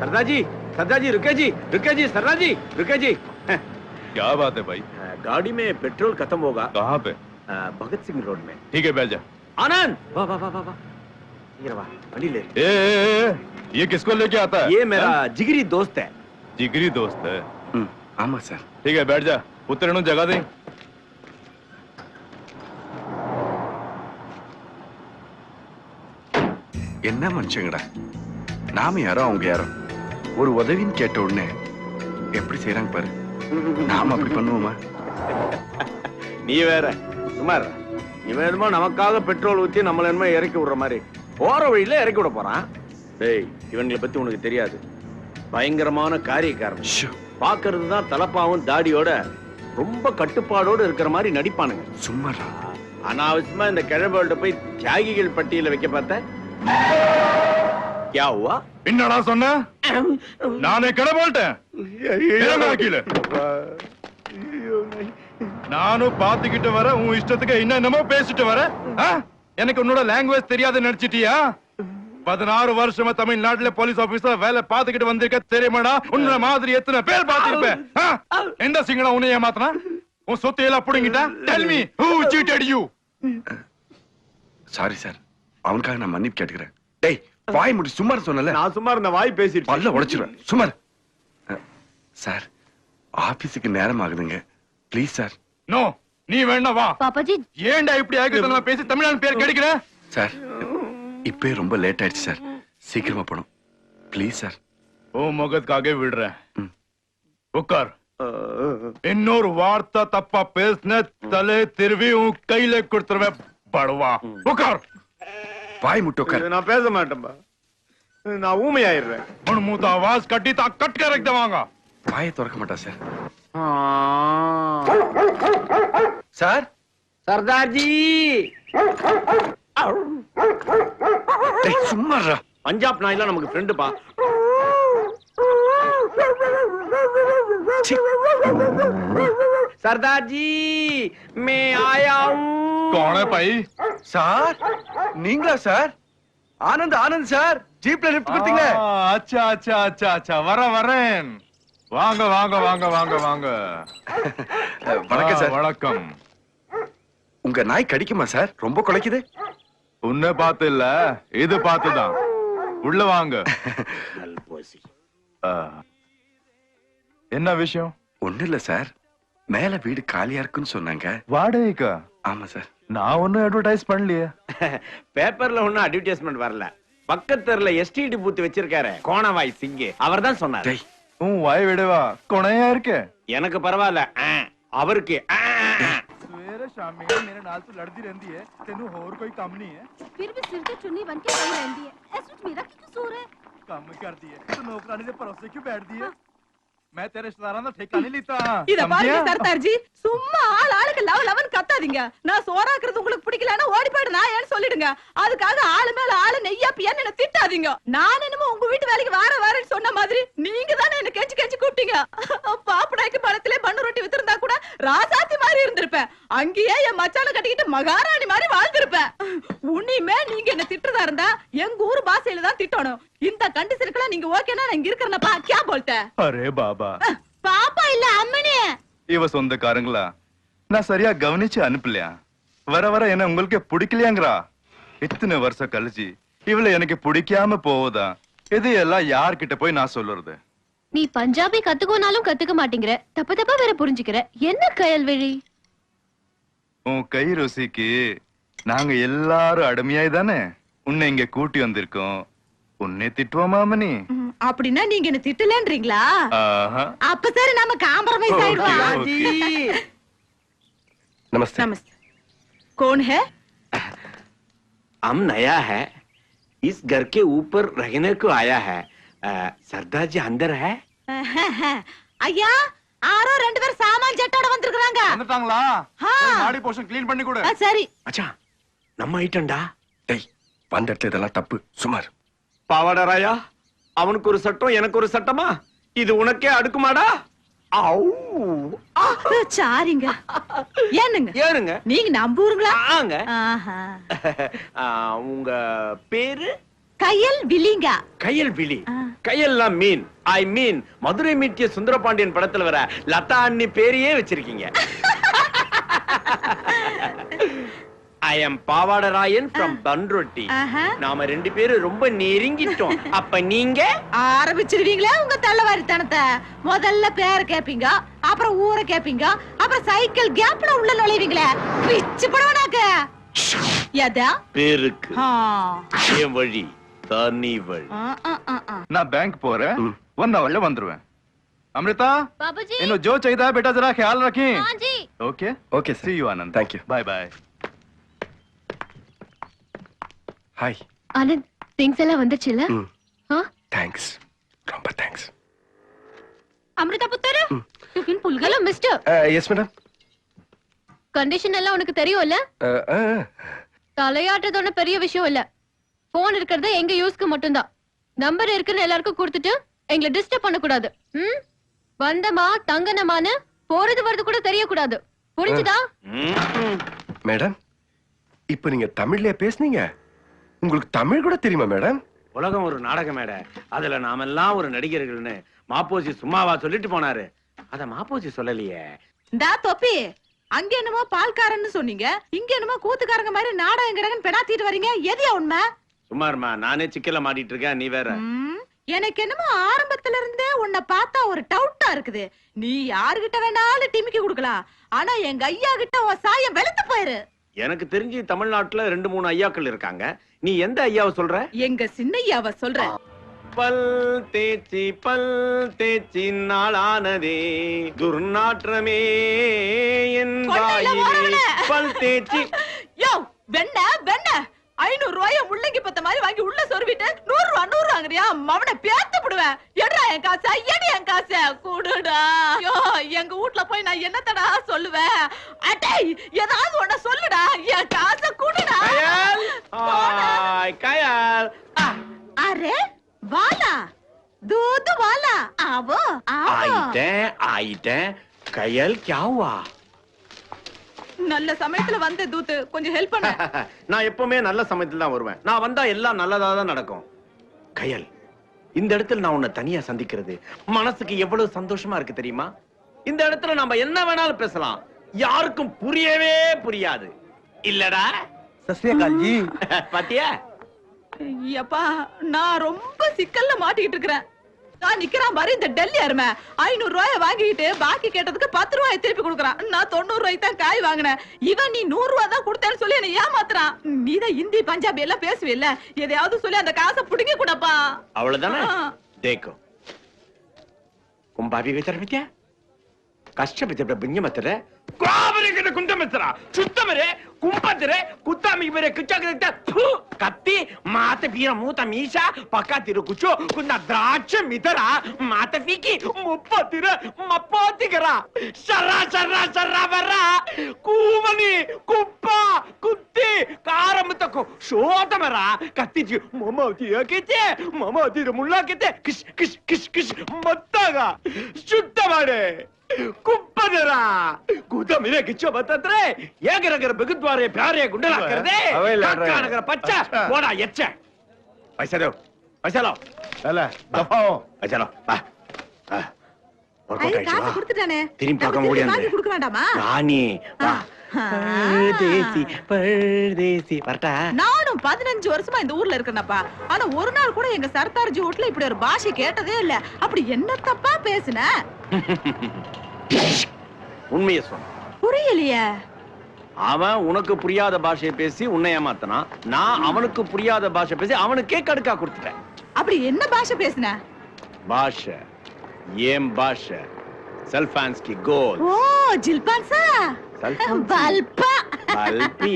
सरदार जी सरदार जी रुके जी रुके जी सरदार जी रुके जी क्या बात है भाई गाड़ी में पेट्रोल खत्म होगा कहाँ पे अ, भगत सिंह रोड में ठीक है बैठ जा आनंद वाह वाह वाह वाह वाह ये वाह वड़ी ले ए, ए, ए, ये किसको लेके आता है ये मेरा हाँ? जिगरी दोस्त है जिगरी दोस्त है ம் ஆமா சார் ठीक है बैठ जा उतरने जगह दे என்ன மனுஷங்கடா நாம யாரோ அவங்க யாரோ ஒரு உதவின்னு கேட்ட உடனே எப்படி செய்றாங்க பாரு? நாம அப்படி பண்ணுவோமா? நீ வேற சுமார் இவன் என்னமோ நமக்காக பெட்ரோல் ஊத்தி நம்மள என்னமோ இறக்கி விடுற மாதிரி. போற வழியில இறக்கி விட போறான். டேய் இவங்களை பத்தி உனக்கு தெரியாது. பயங்கரமான காரியக்காரன். பாக்குறது தான் தலப்பாவும் தாடியோட ரொம்ப கட்டுப்பாடோட இருக்கிற மாதிரி நடிப்பானுங்க. சும்மாடா அனாவசியமா இந்த கிழவர்கள்ட்ட போய் தியாகிகள் பட்டியல வைக்க பார்த்த? क्या हुआ என்னடா சொன்ன நானே கடை போல்ட்டேன் இறங்கு வக்கீலு. நானும் பாத்துக்கிட்டு வர உன் இஷ்டத்துக்கு என்ன என்னமோ பேசிட்டு வர ஆ? எனக்கு உன்னோட லாங்குவேஜ் தெரியாது நினைச்சிட்டியா பதினாறு வருஷமா தமிழ்நாட்டுல போலீஸ் ஆபீசர் வேலை பாத்துக்கிட்டு வந்திருக்க தெரியுமாடா உன்ன மாதிரி எத்தனை பேர் பாத்துருப்பேன் எந்த சிங்களம் உன்னை ஏமாத்தினா உன் சொத்து எல்லாம் புடுங்கிட்டா tell me who cheated you sorry sir அவனுக்காக நான் மன்னிப்பு கேட்டுக்கிறேன் டேய் வாய் முடி சுமார் சொன்னல. நான் சுமார் இருந்த வாய் பேசிட்டு பல்ல உடைச்சிருவேன் சுமார் சார் ஆபீஸுக்கு நேரம் ஆகுதுங்க ப்ளீஸ் சார். நோ நீ வேணா வா. பாப்பாஜி. ஏன்டா இப்படி ஆகிட்டு பேசி தமிழ்நாடு பேர் கெடுக்கிற? சார் இப்பே ரொம்ப லேட் ஆயிடுச்சு சார். சீக்கிரமா போனோம் ப்ளீஸ் சார். ஓ முகத்துக்காக விடுறேன். உட்கார் இன்னொரு வார்த்தை தப்பா பேசின தலை திருவி உன் கையில கொடுத்துருவேன். படுவா. உட்கார் பாய் முட்டு நான் பேச மாட்டேன்பா. நான் ஊமையாயிடுறேன். அவனு மூத்த ஆவாஸ் கட்டி தான் கட் கரெக்ட் வாங்க. வாயை திறக்க மாட்டா சார். சார்? சர்தார்ஜி. சும்மா பஞ்சாப் நாயெல்லாம் நமக்கு ஃப்ரெண்டு பா Thank. सरदार जी मैं आया हूँ कौन है भाई சார் நீங்களா சார் ஆனந்த் ஆனந்த் சார் ஜீப்ல லிஃப்ட் கொடுத்தீங்க ஆ, அச்சா அச்சா அச்சா அச்சா வர வரேன் வாங்க வாங்க வாங்க வாங்க வாங்க வணக்கம் ஆ, சார் வணக்கம் உங்க நாய் கடிக்குமா சார் ரொம்ப குலைக்குது உன்னை பார்த்து இல்ல இது பார்த்துதான் உள்ள வாங்க ஆ. என்ன விஷயம் ஒண்ணு இல்ல சார் மேல வீடு காலியா இருக்குன்னு சொன்னாங்க. வாடகைக்கா? ஆமா சார் நான் ஒன்னும் அட்வர்டைஸ் பண்ணலையே. பேப்பர்ல ஒண்ணும் அட்வர்டைஸ்மெண்ட் வரல. பக்கத்துல எஸ்டிடி பூத்து வச்சிருக்காரு கோணவாய் சிங்கு. அவர் தான் சொன்னார். உன் வாய் விடுவா? கொனையா இருக்கு. எனக்கு பரவாயில்ல. அவருக்கு सवेरे शाम में मेरे नाल तो लड़ती रहती है तेनू और कोई काम नहीं है फिर भी सिर ते चुन्नी बन के पड़ी रहती है ऐसा मेरा की कसूर है काम करती मैं तेरे रिश्तेदारा ना ठेका नहीं लेता இத பாருங்க சர்தார் ஜி சும்மா ஆள் ஆளுக்கு லவ் லவன் கத்தாதீங்க. நான் சோறாக்குறது உங்களுக்கு பிடிக்கலன்னா ஓடி போயிடு நான் ஏன்னு சொல்லிடுங்க. அதுக்காக ஆளு மேல ஆளு நெய்யா பியான்னு என்ன திட்டாதீங்க. நான் என்னமோ உங்க வீட்டு வேலைக்கு வார வாரன்னு சொன்ன மாதிரி நீங்க தானே என்ன கெஞ்சி கெஞ்சி கூப்பிட்டீங்க. பாப்பனாய்க்கு பழத்திலே பண்ணு ரொட்டி வித்திருந்தா கூட ராசாத்தி மாதிரி இருந்திருப்பேன். அங்கேயே என் மச்சான கட்டிக்கிட்டு மகாராணி மாதிரி வாழ்ந்திருப்பேன். உன்னையுமே நீங்க என்ன திட்டுறதா இருந்தா எங்க ஊர் பாசையில தான் திட்டணும். இந்த கண்டிஷனுக்குலாம் நீங்க ஓகேனா நான் இங்க இருக்கிறேன்ப்பா. கே போல்ட்டேன் அரே பாபா. பாப்பா இல்ல அம்மனே. இவ சொந்தக்காரங்களா? நான் சரியா கவனிச்சு அனுப்பலையா? வர வர என்ன உங்களுக்கு பிடிக்கலையாங்கிறா? இத்தனை வருஷம் கழிச்சு இவள எனக்கு பிடிக்காம போவதா இது எல்லாம் யார்கிட்ட போய் நான் சொல்லுறது நீ பஞ்சாபி கத்துக்கோனாலும் கத்துக்க மாட்டேங்கிற. தப்பு தப்பா வேற புரிஞ்சுக்கிற. என்ன கயல்வெளி உன் கை ருசிக்கு நாங்க எல்லாரும் அடிமையாய் தானே உன்னை இங்க கூட்டி வந்திருக்கோம். உன்னை திட்டுவோமா மணி ம், அப்படின்னா நீங்க என்ன திட்டலன்றீங்களா ஆஹா அப்ப சரி நம்ம காம்ப்ரமைஸ் Okay, ஆயிடுவோம் okay. நமஸ்தே नमस्ते कौन है हम नया है इस घर के ऊपर रहने को आया है अ, सरदार जी अंदर है ஐயா ஆரோ ரெண்டு பேர் சாமான் ஜெட்டோட வந்திருக்காங்க வந்துட்டாங்களா ஆ. மாடி போஷன் க்ளீன் பண்ணி கொடு சரி மச்சான் நம்ம ஐட்டம்டா டேய் வந்த இடத்துல இதெல்லாம் தப்பு சுமார் பாவாடராயா அவனுக்கு ஒரு சட்டம் எனக்கு ஒரு சட்டமா? இது உனக்கே அடுக்குமாடா? சாரிங்க. ஏனுங்க? ஏனுங்க? நீங்க நம்புறீங்களா ஆங்க. உங்க பேரு? கையல் விழிங்க. கையல் ஆ. கையெல்லாம் மீன். ஐ மீன். மதுரை மீட்டிய சுந்தரபாண்டியன் படத்துல வர லதா அண்ணி பேரையே வச்சிருக்கீங்க. I am Pavadarayan from Panruti ஆஹா. நாம ரெண்டு பேரும் ரொம்ப நெருங்கிட்டோம் அப்ப நீங்க ஆரம்பிச்சிருவீங்களே உங்க தள்ளவாரித்தனத்தை முதல்ல பேரை கேப்பீங்க அப்புறம் ஊரை கேப்பீங்க அப்புறம் சைக்கிள் கேப்ல உள்ள நுழைவீங்களே பிச்சு படவனாக்க எதா பேருக்கு ஆ. என் வழி தனி வழி ஆ, ஆ, ஆ, ஆ. நான் बैंक போறேன் ஒன் ஹவர்ல வந்துருவேன் अमृता பாபுஜி इन्हों जो चाहिए बेटा जरा ख्याल रखें Anji okay okay see you Anand Thank you. Bye bye hi Anand things எல்லாம் வந்துச்சுல? தேங்க்ஸ் ரொம்ப தேங்க்ஸ் அமிர்தா புத்தரு? Tiffin புல்கல் hello mister yes madam condition எல்லாம் உனக்கு தெரியும்ல? தலையாட்டுறது ஒண்ணும் பெரிய விஷயம் இல்ல. போன் இருக்கிறது எங்க யூஸ்க்கு மட்டும்தான். நம்பர் இருக்குன்னு எல்லாருக்கும் கொடுத்துட்டு எங்களை டிஸ்டர்ப் பண்ண கூடாது ம்? வந்தமா தங்கனமான்னு போறது வரது கூட தெரியக்கூடாது. புரிஞ்சுதா. மேடம் இப்போ நீங்க தமிழ்லயே பேசுனீங்க. உங்களுக்கு தமிழ் கூட தெரியுமா மேடம்? உலகம் ஒரு நாடக மேடை. அதுல நாமெல்லாம் ஒரு நடிகர்கள்னு மாப்போசி சும்மாவா சொல்லிட்டு போனாரு. அத மாப்போசி சொல்லலையே. இந்தா தொப்பி. அங்க என்னமோ பால்காரன்னு சொன்னீங்க. இங்க என்னமோ கூத்துக்காரங்க மாதிரி நாடகம் கிடங்கன்னு பெணாத்திட்டு வரீங்க. எதியா உண்மை? சும்மா இருமா நானே சிக்கல மாட்டிட்டு இருக்கேன் நீ வேற. ம், எனக்கு என்னமோ ஆரம்பத்துல இருந்தே உன்னை பார்த்தா ஒரு டவுட்டா இருக்குது. நீ யாருகிட்ட வேணாலும் டிமிக்கி கொடுக்கலாம். ஆனா எங்க ஐயா கிட்ட உன் சாயம் வெளுத்து போயிரு. எனக்கு தெரிஞ்சு தமிழ்நாட்டுல ரெண்டு மூணு ஐயாக்கள் இருக்காங்க. நீ எந்த ஐயாவை சொல்ற? எங்க சின்னையாவ சொல்றேன் பல் தேச்சி பல் தேச்சி நாளானதே. துர்நாற்றமே என் கொள்ளையில வாயிலே. ஓடவில்லை. பல் தேச்சி யோ வெண்ண வெண்ண. ஐநூறு ரூபாய முள்ளங்கி பத்த மாதிரி வாங்கி உள்ள சொருவிட்டு நூறு ரூபா நூறு வாங்குறியா மவனை பேத்து விடுவேன் எடுறா என் காசை எடி என் காசை. எங்க வீட்ல போய் நான் என்னத்தடா சொல்லுவேன்? அடே ஏதாவது ஒண்ண சொல்லுடா. என் காசை கூடுடா. கயல். அரே வாலா. வாலா. ஆவோ ஆவோ. ஆயிட்டேன் ஆயிட்டேன். கயல் கியாவா? நல்ல சமயத்துல வந்த தூத்து. கொஞ்சம் ஹெல்ப் பண்ண. நான் எப்பவுமே நல்ல சமயத்துல தான் வருவேன். நான் வந்தா எல்லாம் நல்லதா தான் நடக்கும். கயல் இந்த இடத்துல நான் உன்னை தனியா சந்திக்கிறது. மனசுக்கு எவ்வளவு சந்தோஷமா இருக்கு தெரியுமா? இந்த இடத்துல நம்ம என்ன வேணாலும் பேசலாம். யாருக்கும் புரியவே புரியாது. இல்லடா. சஸ்ரியகால்ஜி பாத்தியா? ஐயப்பா நான் ரொம்ப சிக்கல்ல மாட்டிக்கிட்டு இருக்கிறேன். நான் நிக்கிறான் பாரு இந்த டெல்லி அருமை ஐநூறு ரூபாய வாங்கிட்டு பாக்கி கேட்டதுக்கு பத்து ரூபாய திருப்பி கொடுக்குறான். நான் தொண்ணூறு ரூபாய்க்கு தான் காய் வாங்கினேன். இவன் நீ நூறு ரூபாய் தான் கொடுத்தேன்னு சொல்லி என்ன ஏமாத்துறான். நீ தான் ஹிந்தி பஞ்சாபி எல்லாம் பேசுவில்ல. எதையாவது சொல்லி அந்த காசை புடுங்கி கூடப்பா. அவ்வளவுதானே? தேக்கும் உன் பாபி ಕಷ್ಟ ಬಿದ್ದ ಬಿಂಗೆ ಮತ್ತರೆ ಕಾಬರಿಗದ ಕುಂಟ ಮೆತ್ತರ ಚುತ್ತ ಮರೆ ಕುಂಪತ್ತರೆ ಕುತ್ತಾಮಿಗೆ ಬೇರೆ ಕಿಚ್ಚಾಕ ಕತ್ತಿ ಮಾತ ಬೀರ ಮೂತ ಮೀಸ ಪಕ್ಕ ತಿರು ಕುಚ್ಚು ಕುಂದ ದ್ರಾಕ್ಷ ಮಿತರ ಮಾತ ಫೀಕಿ ಮುಪ್ಪತ್ತಿರ ಮಪ್ಪತ್ತಿಗರ ಸರ್ರ ಸರ್ರ ಸರ್ರ ಬರ್ರ ಕೂಮನಿ ಕುಪ್ಪ ಕುತ್ತಿ ಕಾರ ಮುತ್ತಕು ಶೋತ ಮರ ಕತ್ತಿಜಿ ಮಮತಿ ಹಾಕಿತೆ ಮಮತಿ ಮುಳ್ಳಾಕಿತೆ ಕಿಶ್ ಕಿಶ್ ಕಿಶ್ ಕಿಶ್ ಮತ್ತಾಗ ಶುದ್ಧ ಮಾಡೆ ಕುಪ್ಪದರ ಕೂತ ಮಿರೆ ಕಿಚ್ಚು ಬತ್ತಂದ್ರೆ ಏಕನಗರ ಬಿಗುದ್ವಾರೆ ಬ್ಯಾರೆ ಗುಂಡಲ ಹಾಕರದೆ ಕಾಕಾನಗರ ಪಚ್ಚ ಓಡ ಎಚ್ಚ ಪೈಸಲು ಪೈಸಲು ಅಲ್ಲ ದಫಾವ ಪೈಸಲು ಬಾ திரும்பி பார்க்க முடியாது. ராணி தேசி நானும் பதினஞ்சு வருஷமா இந்த ஊர்ல இருக்கேனப்பா. ஆனா ஒரு நாள் கூட எங்க சர்தார்ஜி ஹோட்டல இப்படி ஒரு பாஷை கேட்டதே இல்ல. அப்படி என்னத்தப்பா பேசுன? உண்மையை சொன்ன புரியலையே. அவன் உனக்கு புரியாத பாஷையை பேசி உன்னை ஏமாத்தினான் நான் அவனுக்கு புரியாத பாஷை பேசி அவனுக்கே கடுக்கா கொடுத்துட்டேன். அப்படி என்ன பாஷை பேசுன? பாஷை. ஏன் பாஷை. செல்ஃபான்ஸ்கி கோல். ஓ ஜில்பான்சா பல்பா பல்பி